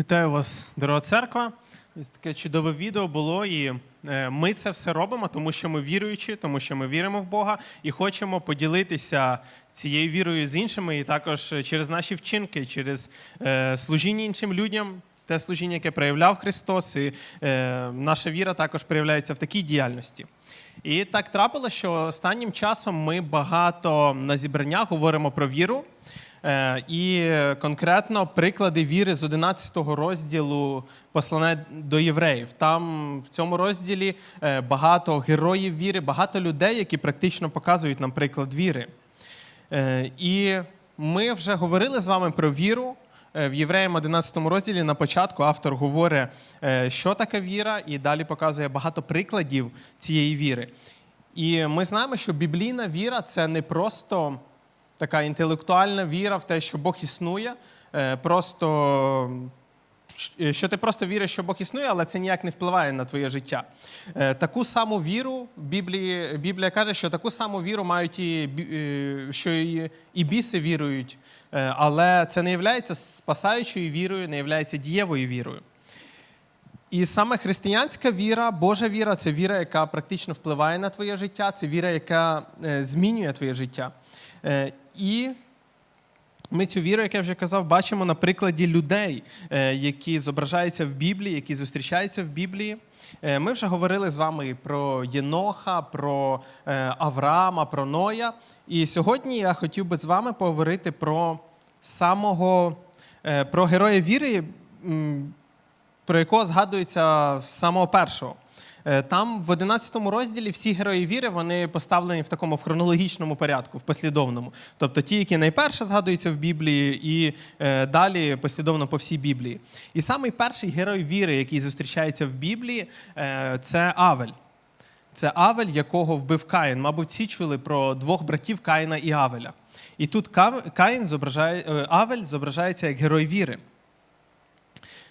Вітаю вас, дорога церква. Ось таке чудове відео було, і е, ми це все робимо, тому що ми віруючі, тому що ми віримо в Бога і хочемо поділитися цією вірою з іншими, і також е, через наші вчинки, через е, служіння іншим людям, те служіння, яке проявляв Христос, і наша віра також проявляється в такій діяльності. І так трапилося, що останнім часом ми багато на зібраннях говоримо про віру. Е, І конкретно приклади віри з 11 розділу послання до євреїв. Там в цьому розділі е, багато героїв віри, багато людей, які практично показують нам приклад віри. Е, І ми вже говорили з вами про віру. В Євреям 11 розділі на початку автор говорить, що таке віра, і далі показує багато прикладів цієї віри. І ми знаємо, що біблійна віра це не просто така інтелектуальна віра в те, що Бог існує, е, просто е, що ти просто віриш, що Бог існує, але це ніяк не впливає на твоє життя. Е, Таку саму віру Біблії, Біблія каже, що таку саму віру мають і що і, і біси вірують, але це не є спасаючою вірою, не є дієвою вірою. І саме християнська віра, Божа віра це віра, яка практично впливає на твоє життя, це віра, яка змінює твоє життя. І ми цю віру, як я вже казав, бачимо на прикладі людей, е, які зображаються в Біблії, які зустрічаються в Біблії. Е, Ми вже говорили з вами про Єноха, про е, Авраама, про Ноя. І сьогодні я хотів би з вами поговорити про самого про героя віри, про якого згадується з самого першого. Е, Там в 11 розділі всі герої віри вони поставлені в такому в хронологічному порядку, в послідовному. Тобто ті, які найперше згадуються в Біблії, і е, далі послідовно по всій Біблії. І самий перший герой віри, який зустрічається в Біблії, е, це Авель. Це Авель, якого вбив Каїн. Мабуть, всі чули про двох братів Каїна і Авеля. І тут Каїн зображає, Авель зображається як герой віри.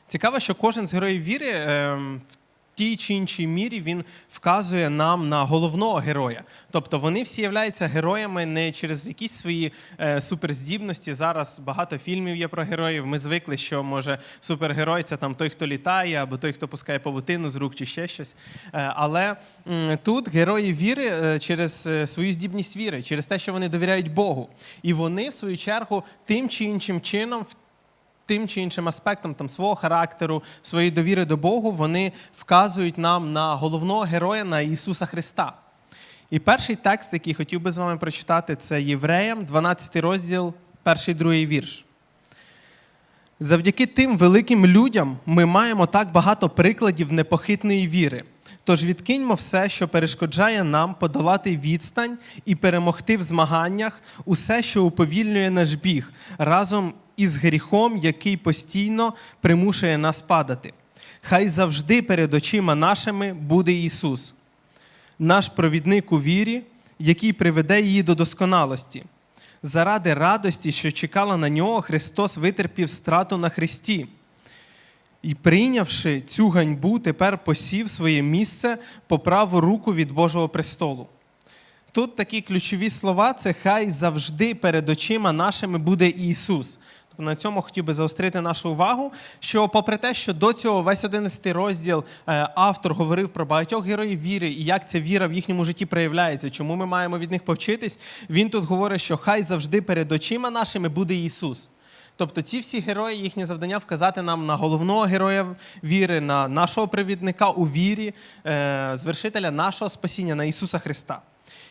Цікаво, що кожен з героїв віри ем, в тій чи іншій мірі він вказує нам на головного героя. Тобто вони всі являються героями не через якісь свої е, суперздібності. Зараз багато фільмів є про героїв. Ми звикли, що може супергерой це там той, хто літає, або той, хто пускає павутину з рук чи ще щось. Е, але тут герої віри е, через свою здібність віри, через те, що вони довіряють Богу. І вони, в свою чергу, тим чи іншим чином в тим чи іншим аспектом там, свого характеру, своєї довіри до Богу, вони вказують нам на головного героя, на Ісуса Христа. І перший текст, який хотів би з вами прочитати, це Євреям, 12 розділ, перший другий вірш. Завдяки тим великим людям ми маємо так багато прикладів непохитної віри. Тож відкиньмо все, що перешкоджає нам подолати відстань і перемогти в змаганнях, усе, що уповільнює наш біг, разом із гріхом, який постійно примушує нас падати. Хай завжди перед очима нашими буде Ісус, наш провідник у вірі, який приведе її до досконалості. Заради радості, що чекала на нього, Христос витерпів страту на Христі. І прийнявши цю ганьбу, тепер посів своє місце по праву руку від Божого престолу. Тут такі ключові слова: це хай завжди перед очима нашими буде Ісус. На цьому хотів би заострити нашу увагу, що попри те, що до цього весь 11 розділ е, автор говорив про багатьох героїв віри і як ця віра в їхньому житті проявляється, чому ми маємо від них повчитись, він тут говорить, що хай завжди перед очима нашими буде Ісус. Тобто ці всі герої, їхнє завдання вказати нам на головного героя віри, на нашого привідника у вірі, е, звершителя нашого спасіння, на Ісуса Христа.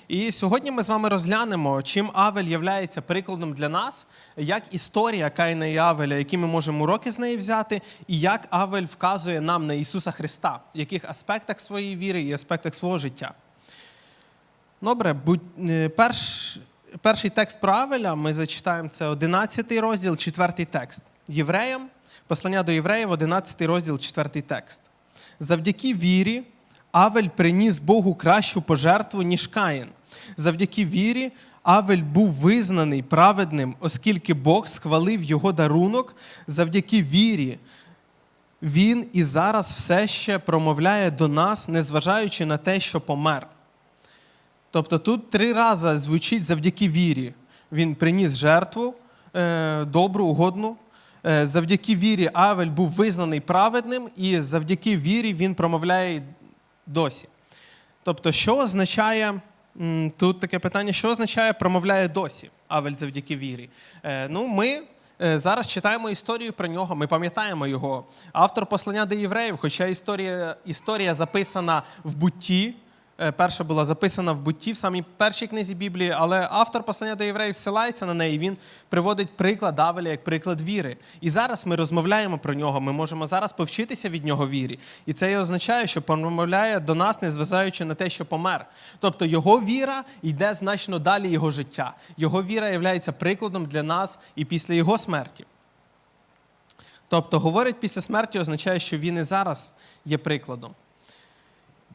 І сьогодні ми з вами розглянемо, чим Авель є прикладом для нас, як історія Каїна і Авеля, які ми можемо уроки з неї взяти, і як Авель вказує нам на Ісуса Христа, в яких аспектах своєї віри і аспектах свого життя. Добре, е, перш, перший текст про Авеля ми зачитаємо це 11 розділ, 4 текст. Євреям, послання до євреїв, 11 розділ, 4 текст. Завдяки вірі Авель приніс Богу кращу пожертву, ніж Каїн. Завдяки вірі Авель був визнаний праведним, оскільки Бог схвалив його дарунок. Завдяки вірі він і зараз все ще промовляє до нас, незважаючи на те, що помер. Тобто тут три рази звучить завдяки вірі. Він приніс жертву е, добру, угодну. е, завдяки вірі Авель був визнаний праведним, і завдяки вірі він промовляє досі. Тобто, що означає тут таке питання: що означає промовляє досі Авель завдяки вірі? Е, ну, ми е, зараз читаємо історію про нього, ми пам'ятаємо його. Автор послання до євреїв, хоча історія, історія записана в бутті. Е, Перша була записана в бутті в самій першій книзі Біблії, але автор послання до євреїв ссилається на неї. Він приводить приклад Авеля як приклад віри. І зараз ми розмовляємо про нього. Ми можемо зараз повчитися від нього вірі. І це і означає, що промовляє до нас, незважаючи на те, що помер. Тобто його віра йде значно далі його життя. Його віра є прикладом для нас і після його смерті. Тобто, говорить після смерті означає, що він і зараз є прикладом.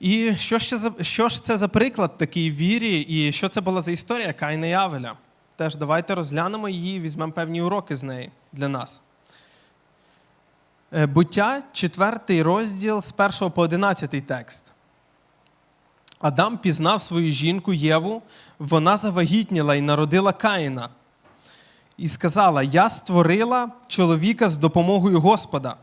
І що це за, що ж це за приклад такий вірі, і що це була за історія Кайна і Авеля? Теж давайте розглянемо її, візьмемо певні уроки з неї для нас. Е, Буття, 4 розділ з 1 по 11 текст. Адам пізнав свою жінку Єву, вона завагітніла і народила Каїна. І сказала: Я створила чоловіка з допомогою Господа.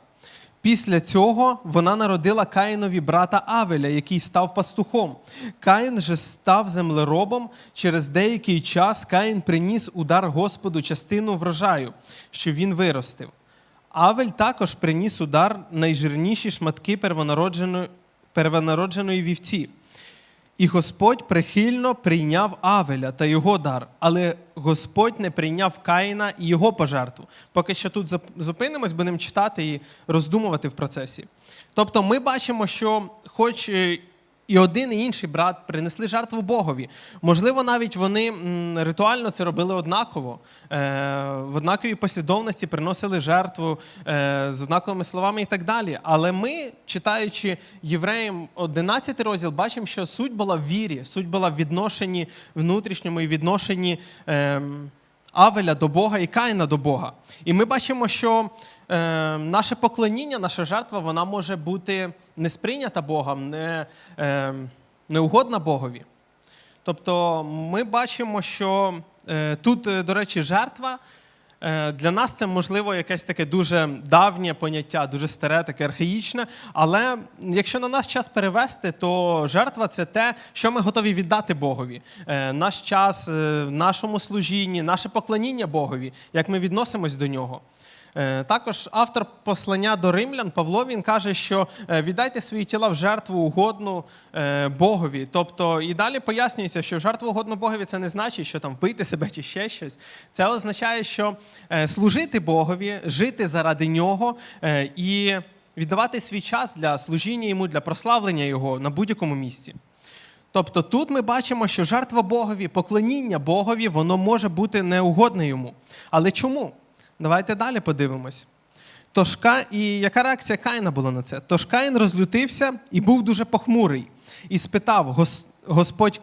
Після цього вона народила Каїнові брата Авеля, який став пастухом. Каїн же став землеробом. Через деякий час Каїн приніс удар Господу частину врожаю, що він виростив. Авель також приніс удар найжирніші шматки первонародженої, первонародженої вівці. І Господь прихильно прийняв Авеля та його дар, але Господь не прийняв Каїна і його пожертву. Поки що тут зупинимось, будемо читати і роздумувати в процесі. Тобто ми бачимо, що хоч е, і один, і інший брат принесли жертву Богові. Можливо, навіть вони ритуально це робили однаково. Е, в однаковій послідовності приносили жертву е, з однаковими словами і так далі. Але ми, читаючи євреям 11 розділ, бачимо, що суть була в вірі, суть була в відношенні внутрішньому і відношенні. Авеля до Бога і Каїна до Бога. І ми бачимо, що е, наше поклоніння, наша жертва, вона може бути не сприйнята Богом, не, е, не угодна Богові. Тобто ми бачимо, що е, тут, е, до речі, жертва для нас це можливо якесь таке дуже давнє поняття, дуже старе, таке архаїчне. Але якщо на нас час перевести, то жертва це те, що ми готові віддати Богові. Е, Наш час е, в нашому служінні, наше поклоніння Богові, як ми відносимось до нього. Е, Також автор послання до римлян Павло він каже, що е, віддайте свої тіла в жертву угодну е, Богові. Тобто, і далі пояснюється, що жертва угодну Богові це не значить, що там вбити себе чи ще щось. Це означає, що служити Богові, жити заради нього і віддавати свій час для служіння йому, для прославлення його на будь-якому місці. Тобто тут ми бачимо, що жертва Богові, поклоніння Богові, воно може бути неугодне йому. Але чому? Давайте далі подивимось. Тож. І яка реакція Каїна була на це? Тож Каїн розлютився і був дуже похмурий, і спитав Гос... Господь.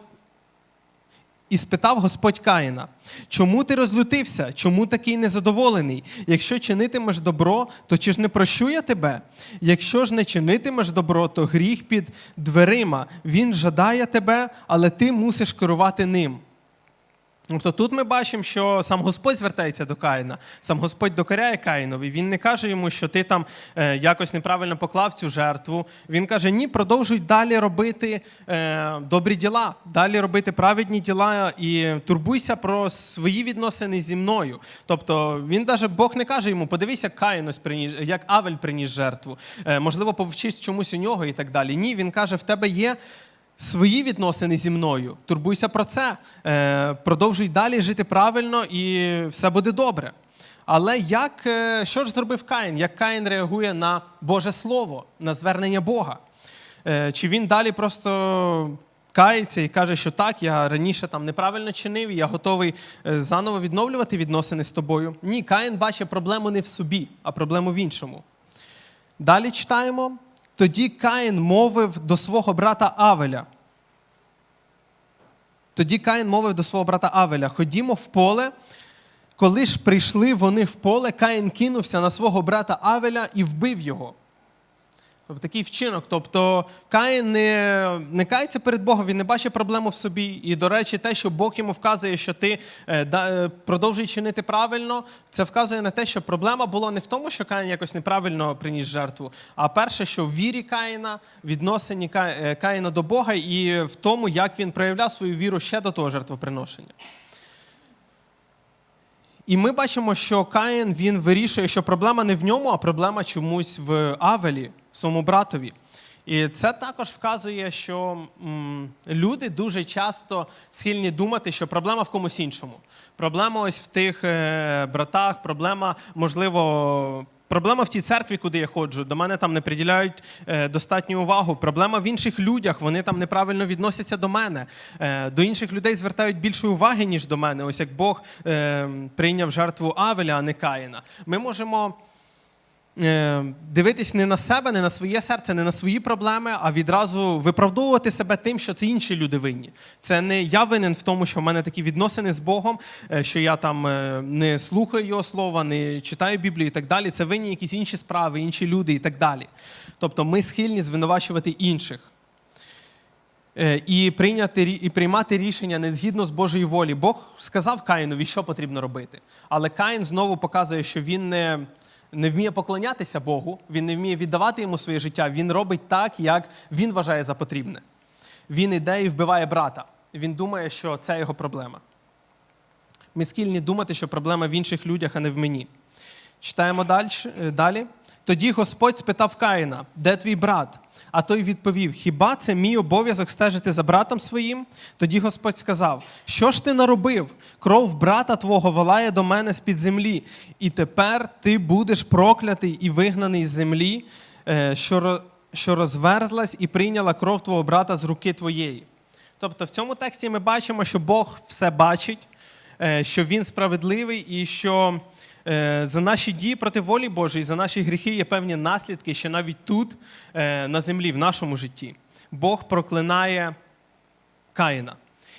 І спитав Господь Каїна, чому ти розлютився? Чому такий незадоволений? Якщо чинитимеш добро, то чи ж не прощу я тебе? Якщо ж не чинитимеш добро, то гріх під дверима. Він жадає тебе, але ти мусиш керувати ним. Тобто тут ми бачимо, що сам Господь звертається до Каїна, сам Господь докоряє Каїнові. Він не каже йому, що ти там е, якось неправильно поклав цю жертву. Він каже: ні, продовжуй далі робити е, добрі діла, далі робити праведні діла і турбуйся про свої відносини зі мною. Тобто він даже Бог не каже йому, подивися, Каїн ось приніс, як Авель приніс жертву. Е, можливо, повчись чомусь у нього і так далі. Ні, він каже, в тебе є свої відносини зі мною. Турбуйся про це. Е, продовжуй далі жити правильно і все буде добре. Але як, е, що ж зробив Каїн? Як Каїн реагує на Боже Слово, на звернення Бога? Е, чи він далі просто кається і каже, що так, я раніше там неправильно чинив, і я готовий заново відновлювати відносини з тобою? Ні, Каїн бачить проблему не в собі, а проблему в іншому. Далі читаємо. Тоді Каїн мовив до свого брата Авеля. Тоді Каїн мовив до свого брата Авеля: Ходімо в поле. Коли ж прийшли вони в поле, Каїн кинувся на свого брата Авеля і вбив його. Тобто такий вчинок. Тобто Каїн не, не кається перед Богом, він не бачить проблему в собі. І, до речі, те, що Бог йому вказує, що ти е, е, продовжуй чинити правильно, це вказує на те, що проблема була не в тому, що Каїн якось неправильно приніс жертву, а перше, що в вірі Каїна, відносині е, Каїна до Бога і в тому, як він проявляв свою віру ще до того жертвоприношення. І ми бачимо, що Каїн він вирішує, що проблема не в ньому, а проблема чомусь в Авелі, своєму братові. І це також вказує, що м, люди дуже часто схильні думати, що проблема в комусь іншому. Проблема ось в тих е, братах, проблема, можливо, проблема в тій церкві, куди я ходжу. До мене там не приділяють е, достатню увагу. Проблема в інших людях, вони там неправильно відносяться до мене. Е, до інших людей звертають більше уваги, ніж до мене. Ось як Бог е, прийняв жертву Авеля, а не Каїна. Ми можемо дивитись не на себе, не на своє серце, не на свої проблеми, а відразу виправдовувати себе тим, що це інші люди винні. Це не я винен в тому, що в мене такі відносини з Богом, е, що я там е, не слухаю його слова, не читаю Біблію і так далі. Це винні якісь інші справи, інші люди і так далі. Тобто ми схильні звинувачувати інших. Е, І прийняти і приймати рішення не згідно з Божої волі. Бог сказав Каїнові, що потрібно робити. Але Каїн знову показує, що він не, не вміє поклонятися Богу, він не вміє віддавати йому своє життя. Він робить так, як він вважає за потрібне. Він іде і вбиває брата. Він думає, що це його проблема. Ми схильні думати, що проблема в інших людях, а не в мені. Читаємо е, далі. Тоді Господь спитав Каїна, де твій брат? А той відповів: Хіба це мій обов'язок стежити за братом своїм? Тоді Господь сказав: Що ж ти наробив? Кров брата твого волає до мене з-під землі, і тепер ти будеш проклятий і вигнаний з землі, е, що що розверзлась і прийняла кров твого брата з руки твоєї. Тобто в цьому тексті ми бачимо, що Бог все бачить, е, що Він справедливий і що за наші дії проти волі Божої, за наші гріхи є певні наслідки, що навіть тут, е, на землі, в нашому житті, Бог проклинає Каїна.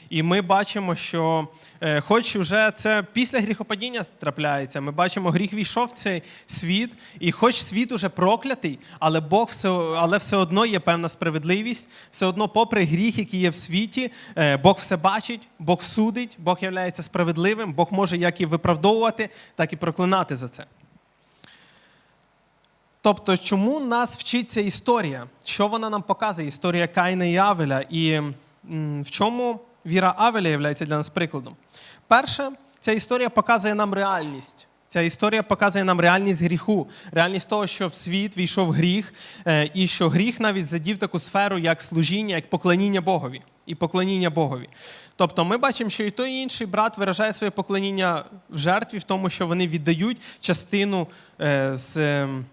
І ми бачимо, що е, хоч вже це після гріхопадіння трапляється, ми бачимо, гріх війшов в цей світ, і хоч світ уже проклятий, але Бог все, але все одно є певна справедливість, все одно, попри гріх, який є в світі, е, Бог все бачить, Бог судить, Бог є справедливим, Бог може як і виправдовувати, так і проклинати за це. Тобто, чому нас вчить ця історія? Що вона нам показує? Історія Каїна і Авеля, і в чому віра Авеля є для нас прикладом? Перше, ця історія показує нам реальність. Ця історія показує нам реальність гріху, реальність того, що в світ війшов гріх, е, і що гріх навіть задів таку сферу, як служіння, як поклоніння Богові і поклоніння Богові. Тобто ми бачимо, що і той, і інший брат виражає своє поклоніння в жертві, в тому, що вони віддають частину е, з. ем,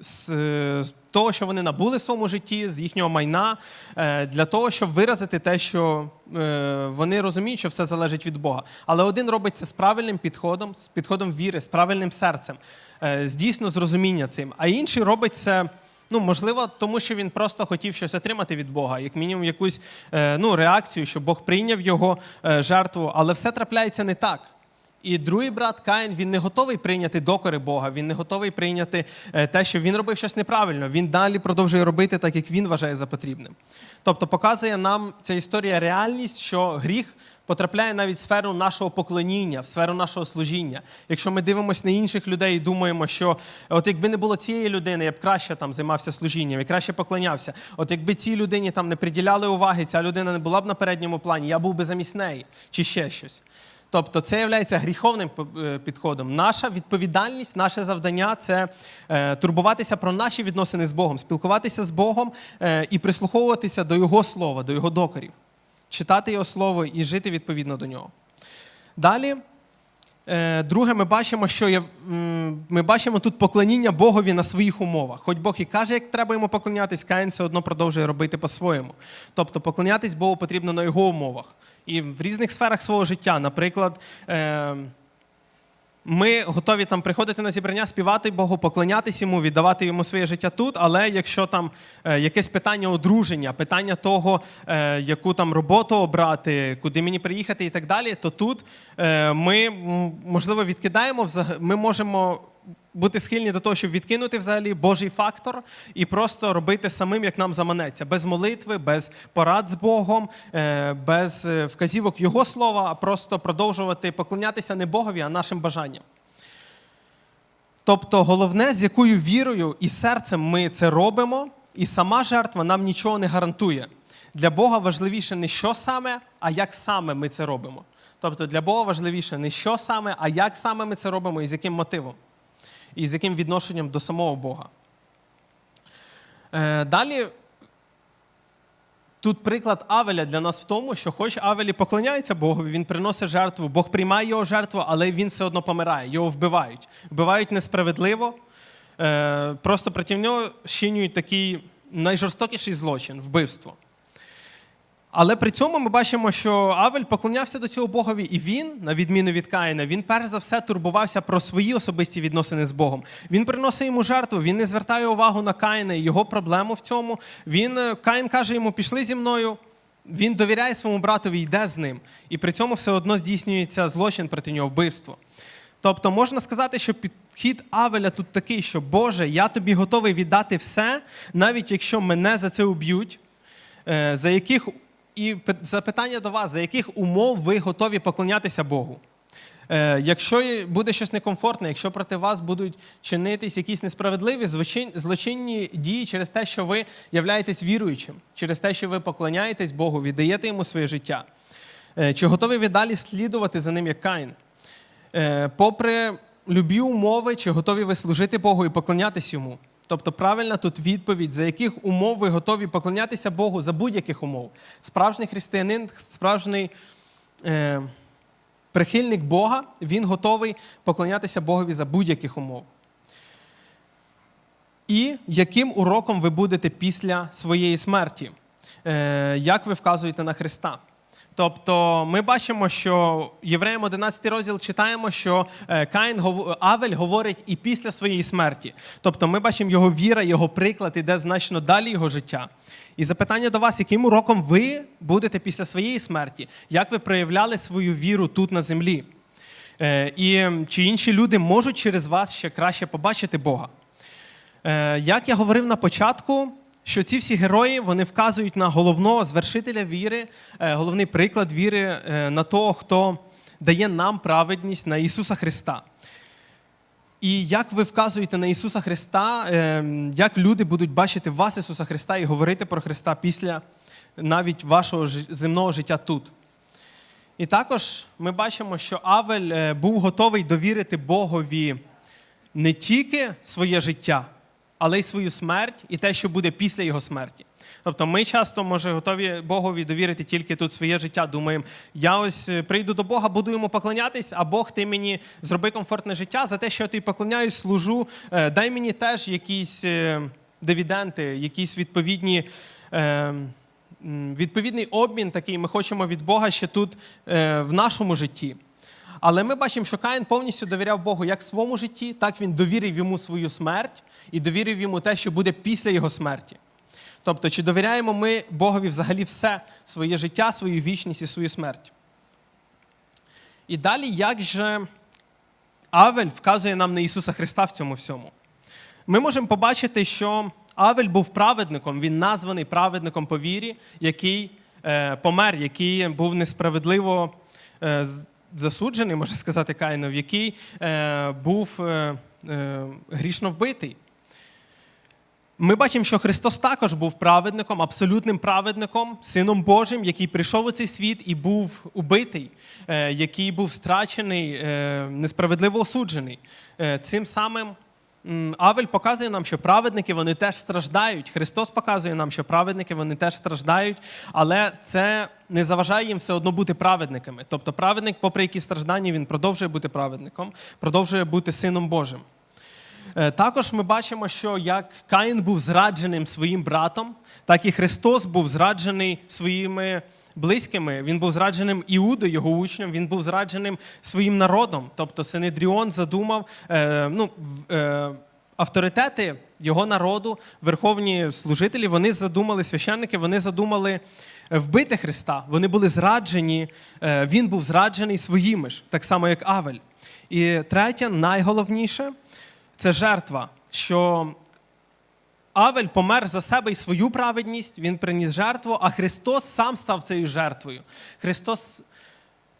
з того, що вони набули в своєму житті, з їхнього майна, е, для того, щоб виразити те, що е, вони розуміють, що все залежить від Бога. Але один робить це з правильним підходом, з підходом віри, з правильним серцем, е, з дійсно з розуміння цим. А інший робить це. Ну, можливо, тому що він просто хотів щось отримати від Бога, як мінімум якусь ну, реакцію, щоб Бог прийняв його жертву, але все трапляється не так. І другий брат Каїн він не готовий прийняти докори Бога, він не готовий прийняти е, те, що він робив щось неправильно. Він далі продовжує робити так, як він вважає за потрібним. Тобто показує нам ця історія реальність, що гріх потрапляє навіть в сферу нашого поклоніння, в сферу нашого служіння. Якщо ми дивимося на інших людей і думаємо, що от якби не було цієї людини, я б краще там займався служінням і краще поклонявся. От якби цій людині там не приділяли уваги, ця людина не була б на передньому плані, я був би замість неї чи ще щось. Тобто це є гріховним е, підходом. Наша відповідальність, наше завдання це е, турбуватися про наші відносини з Богом, спілкуватися з Богом е, і прислуховуватися до Його слова, до Його докорів, читати Його слово і жити відповідно до нього. Далі, друге, ми бачимо, що є, ми бачимо тут поклоніння Богові на своїх умовах. Хоч Бог і каже, як треба йому поклонятись, Каїн все одно продовжує робити по-своєму. Тобто поклонятись Богу потрібно на його умовах. І в різних сферах свого життя. Наприклад, е, ми готові там приходити на зібрання, співати Богу, поклонятись йому, віддавати йому своє життя тут. Але якщо там е, якесь питання одруження, питання того, е, яку там роботу обрати, куди мені приїхати і так далі, то тут е, ми можливо відкидаємо ми можемо бути схильні до того, щоб відкинути взагалі Божий фактор і просто робити самим, як нам заманеться, без молитви, без порад з Богом, е, без е, вказівок Його слова, а просто продовжувати поклонятися не Богові, а нашим бажанням. Тобто, головне, з якою вірою і серцем ми це робимо, і сама жертва нам нічого не гарантує. Для Бога важливіше не що саме, а як саме ми це робимо. Тобто для Бога важливіше не що саме, а як саме ми це робимо і з яким мотивом, і з яким відношенням до самого Бога. Е, далі Тут приклад Авеля для нас в тому, що хоч Авель і поклоняється Богові, він приносить жертву, Бог приймає його жертву, але він все одно помирає, його вбивають. Вбивають несправедливо, е, просто проти нього щинюють такий найжорстокіший злочин вбивство. Але при цьому ми бачимо, що Авель поклонявся до цього Богові, і він, на відміну від Каїна, він перш за все турбувався про свої особисті відносини з Богом. Він приносить йому жертву, він не звертає увагу на Каїна і його проблему в цьому. Він, е, Каїн каже йому, пішли зі мною. Він довіряє своєму братові, йде з ним. І при цьому все одно здійснюється злочин проти нього, вбивство. Тобто можна сказати, що підхід Авеля тут такий, що Боже, я тобі готовий віддати все, навіть якщо мене за це уб'ють, е, за яких і запитання до вас, за яких умов ви готові поклонятися Богу? Е, якщо буде щось некомфортне, якщо проти вас будуть чинитись якісь несправедливі злочинні дії через те, що ви являєтесь віруючим, через те, що ви поклоняєтесь Богу, віддаєте йому своє життя. Е, чи готові ви далі слідувати за ним як Каїн? Е, попри любі умови, чи готові ви служити Богу і поклонятись йому? Тобто правильна тут відповідь, за яких умов ви готові поклонятися Богу за будь-яких умов. Справжній християнин, справжній е, прихильник Бога, він готовий поклонятися Богові за будь-яких умов. І яким уроком ви будете після своєї смерті? Е, як ви вказуєте на Христа? Тобто ми бачимо, що Євреям 11 розділ читаємо, що е, Каїн Авель говорить і після своєї смерті. Тобто ми бачимо його віра, його приклад іде значно далі його життя. І запитання до вас, яким уроком ви будете після своєї смерті? Як ви проявляли свою віру тут на землі? Е, І чи інші люди можуть через вас ще краще побачити Бога? Е, Як я говорив на початку, що ці всі герої вони вказують на головного звершителя віри, е, головний приклад віри е, на того, хто дає нам праведність на Ісуса Христа. І як ви вказуєте на Ісуса Христа, е, як люди будуть бачити вас, Ісуса Христа, і говорити про Христа після навіть вашого земного життя тут? І також ми бачимо, що Авель був готовий довірити Богові не тільки своє життя, але й свою смерть і те, що буде після його смерті. Тобто ми часто, може, готові Богові довірити тільки тут своє життя. Думаємо, я ось е, прийду до Бога, буду йому поклонятись, а Бог ти мені зроби комфортне життя за те, що я тобі поклоняюсь, служу. Е, Дай мені теж якісь е, дивіденти, якісь відповідні. Відповідний обмін такий ми хочемо від Бога ще тут в нашому житті. Але ми бачимо, що Каїн повністю довіряв Богу як своєму житті, так він довірив йому свою смерть і довірив йому те, що буде після його смерті. Тобто, чи довіряємо ми Богові взагалі все своє життя, свою вічність і свою смерть? І далі, як же Авель вказує нам на Ісуса Христа в цьому всьому? Ми можемо побачити, що Авель був праведником, він названий праведником по вірі, який е, помер, який був несправедливо е, засуджений, можна сказати, Каїнов, який е, був е, е, грішно вбитий. Ми бачимо, що Христос також був праведником, абсолютним праведником, сином Божим, який прийшов у цей світ і був убитий, е, який був страчений, е, несправедливо осуджений. Е, Цим самим Авель показує нам, що праведники вони теж страждають. Христос показує нам, що праведники вони теж страждають, але це не заважає їм все одно бути праведниками. Тобто, праведник, попри які страждання, він продовжує бути праведником, продовжує бути сином Божим. Е, Також ми бачимо, що як Каїн був зрадженим своїм братом, так і Христос був зраджений своїми близькими. Він був зрадженим Іудою, його учнем, він був зрадженим своїм народом. Тобто Синедріон задумав е, ну, е, авторитети його народу, верховні служителі, вони задумали, священники, вони задумали е, вбити Христа. Вони були зраджені, е, він був зраджений своїми ж, так само як Авель. І третє, найголовніше. це жертва, що Авель помер за себе і свою праведність, він приніс жертву, а Христос сам став цією жертвою. Христос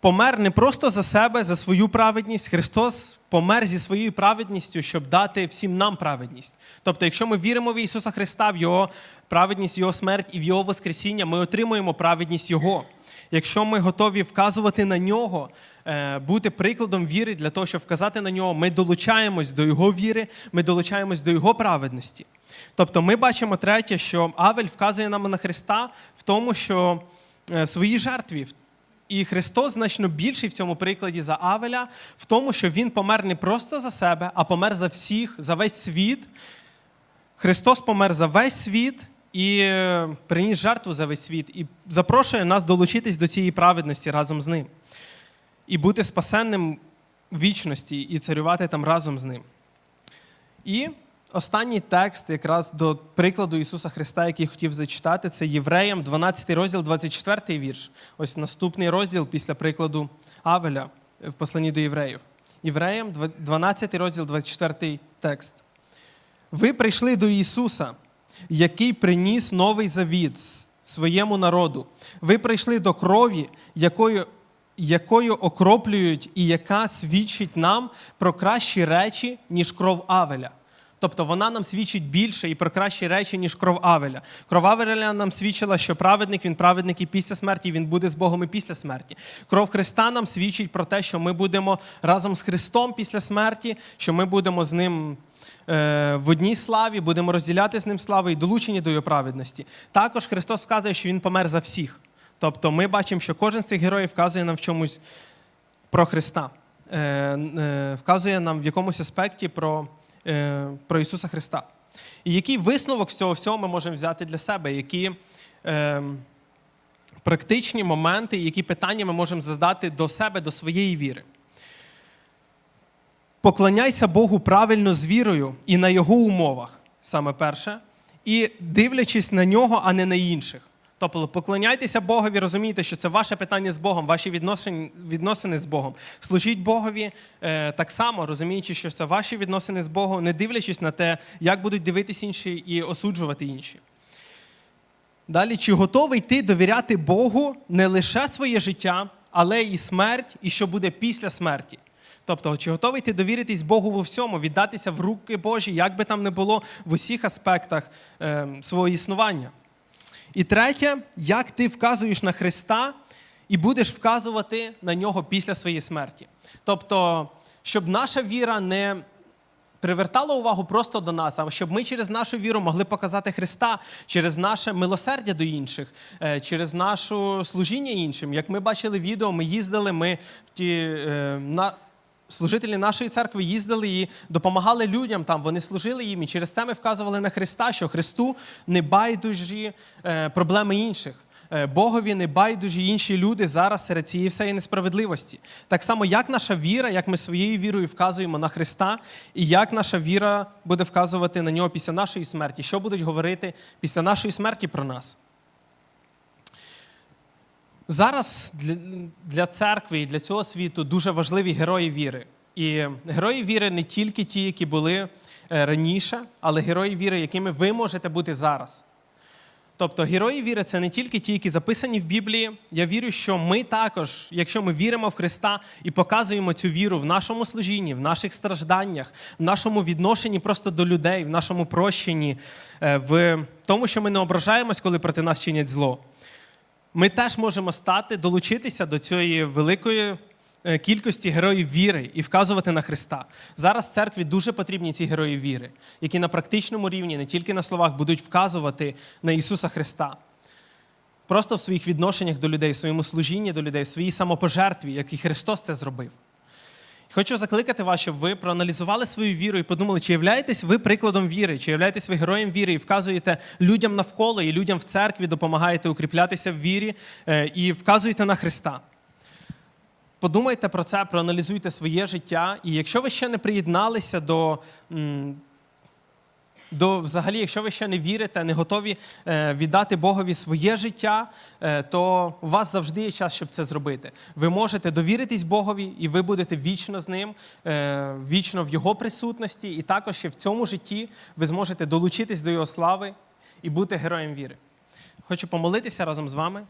помер не просто за себе, за свою праведність. Христос помер зі своєю праведністю, щоб дати всім нам праведність. Тобто, якщо ми віримо в Ісуса Христа, в Його праведність, Його смерть і в Його Воскресіння, ми отримуємо праведність Його. Якщо ми готові вказувати на нього, е, бути прикладом віри для того, щоб вказати на нього, ми долучаємось до Його віри, ми долучаємось до Його праведності. Тобто ми бачимо третє, що Авель вказує нам на Христа в тому, що е, в своїй жертві. І Христос значно більший в цьому прикладі за Авеля, в тому, що Він помер не просто за себе, а помер за всіх, за весь світ. Христос помер за весь світ і е, приніс жертву за весь світ, і запрошує нас долучитись до цієї праведності разом з ним. І бути спасенним в вічності і царювати там разом з ним. І останній текст, якраз до прикладу Ісуса Христа, який хотів зачитати, це Євреям, 12 розділ, 24 вірш. Ось наступний розділ після прикладу Авеля в посланні до євреїв. Євреям, 12 розділ, 24 текст. Ви прийшли до Ісуса, який приніс новий завіт своєму народу. Ви прийшли до крові, якою, якою окроплюють і яка свідчить нам про кращі речі, ніж кров Авеля. Тобто вона нам свідчить більше і про кращі речі, ніж кров Авеля. Кров Авеля нам свідчила, що праведник, він праведник і після смерті, він буде з Богом і після смерті. Кров Христа нам свідчить про те, що ми будемо разом з Христом після смерті, що ми будемо з ним е, в одній славі, будемо розділяти з ним славу і долучені до його праведності. Також Христос вказує, що Він помер за всіх. Тобто ми бачимо, що кожен з цих героїв вказує нам в чомусь про Христа, е, е, вказує нам в якомусь аспекті про, про Ісуса Христа. І який висновок з цього всього ми можемо взяти для себе, які е, практичні моменти, які питання ми можемо задати до себе, до своєї віри. Поклоняйся Богу правильно з вірою і на Його умовах, саме перше, і дивлячись на нього, а не на інших. Тобто поклоняйтеся Богові, розумійте, що це ваше питання з Богом, ваші відносини, з Богом. Служіть Богові е, так само, розуміючи, що це ваші відносини з Богом, не дивлячись на те, як будуть дивитись інші і осуджувати інші. Далі, чи готовий ти довіряти Богу не лише своє життя, але і смерть, і що буде після смерті? Тобто, чи готовий ти довіритись Богу во всьому, віддатися в руки Божі, як би там не було в усіх аспектах е, свого існування? І третє, як ти вказуєш на Христа і будеш вказувати на нього після своєї смерті. Тобто, щоб наша віра не привертала увагу просто до нас, а щоб ми через нашу віру могли показати Христа, через наше милосердя до інших, е, через наше служіння іншим. Як ми бачили відео, ми їздили, ми в ті. е, на... Служителі нашої церкви їздили і допомагали людям там, вони служили їм. І через це ми вказували на Христа, що Христу не байдужі е, проблеми інших. Е, Богові не байдужі інші люди зараз серед цієї всієї несправедливості. Так само, як наша віра, як ми своєю вірою вказуємо на Христа, і як наша віра буде вказувати на нього після нашої смерті, що будуть говорити після нашої смерті про нас. Зараз для, церкви і для цього світу дуже важливі герої віри. І герої віри не тільки ті, які були е, раніше, але герої віри, якими ви можете бути зараз. Тобто герої віри це не тільки ті, які записані в Біблії. Я вірю, що ми також, якщо ми віримо в Христа і показуємо цю віру в нашому служінні, в наших стражданнях, в нашому відношенні просто до людей, в нашому прощенні, е, в тому, що ми не ображаємось, коли проти нас чинять зло ми теж можемо стати, долучитися до цієї великої е, кількості героїв віри і вказувати на Христа. Зараз церкві дуже потрібні ці герої віри, які на практичному рівні, не тільки на словах, будуть вказувати на Ісуса Христа. Просто в своїх відношеннях до людей, в своєму служінні до людей, в своїй самопожертві, як і Христос це зробив. Хочу закликати вас, щоб ви проаналізували свою віру і подумали, чи являєтесь ви прикладом віри, чи являєтесь ви героєм віри і вказуєте людям навколо і людям в церкві, допомагаєте укріплятися в вірі е, і вказуєте на Христа. Подумайте про це, проаналізуйте своє життя. І якщо ви ще не приєдналися до до взагалі, якщо ви ще не вірите, не готові е, віддати Богові своє життя, е, то у вас завжди є час, щоб це зробити. Ви можете довіритись Богові, і ви будете вічно з ним, е, вічно в його присутності, і також ще в цьому житті ви зможете долучитись до його слави і бути героєм віри. Хочу помолитися разом з вами.